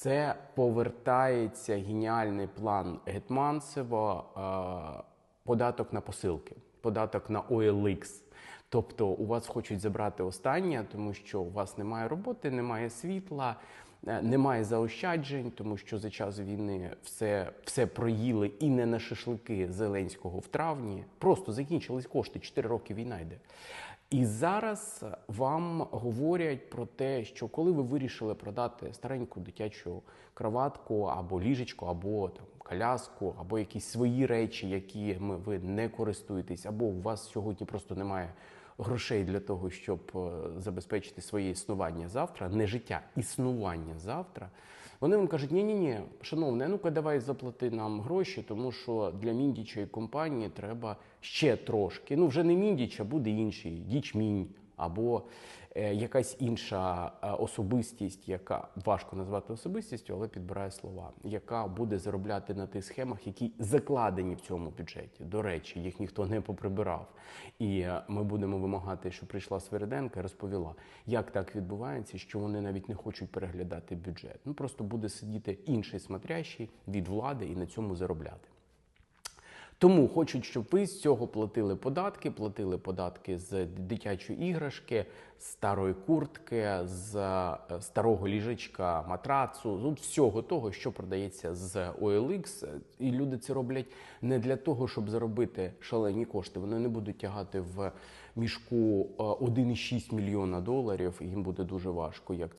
Це повертається геніальний план Гетманцева, е, податок на посилки, податок на OLX. Тобто у вас хочуть забрати останнє, тому що у вас немає роботи, немає світла, е, немає заощаджень, тому що за час війни все, все проїли і не на шашлики Зеленського в травні. Просто закінчились кошти. 4 роки війна йде. І зараз вам говорять про те, що коли ви вирішили продати стареньку дитячу кроватку або ліжечко, або там коляску, або якісь свої речі, якими ви не користуєтесь, або у вас сьогодні просто немає грошей для того, щоб е, забезпечити своє існування завтра, не життя, існування завтра. Вони вам кажуть: ні, ні, ні, шановне, ну-ка давай заплати нам гроші, тому що для міндічої компанії треба ще трошки. Ну, вже не міндіч, а буде інший дічмінь або е, якась інша е, особистість, яка важко назвати особистістю, але підбирає слова, яка буде заробляти на тих схемах, які закладені в цьому бюджеті. До речі, їх ніхто не поприбирав. І е, ми будемо вимагати, щоб прийшла Свериденка розповіла, як так відбувається, що вони навіть не хочуть переглядати бюджет. Ну просто буде сидіти інший смотрящий від влади і на цьому заробляти. Тому хочуть, щоб ви з цього платили податки, платили податки з дитячої іграшки, з старої куртки, з е, старого ліжечка, матрацу, ну, всього того, що продається з OLX. І люди це роблять не для того, щоб заробити шалені кошти. Вони не будуть тягати в мішку е, 1,6 мільйона доларів. і Їм буде дуже важко, як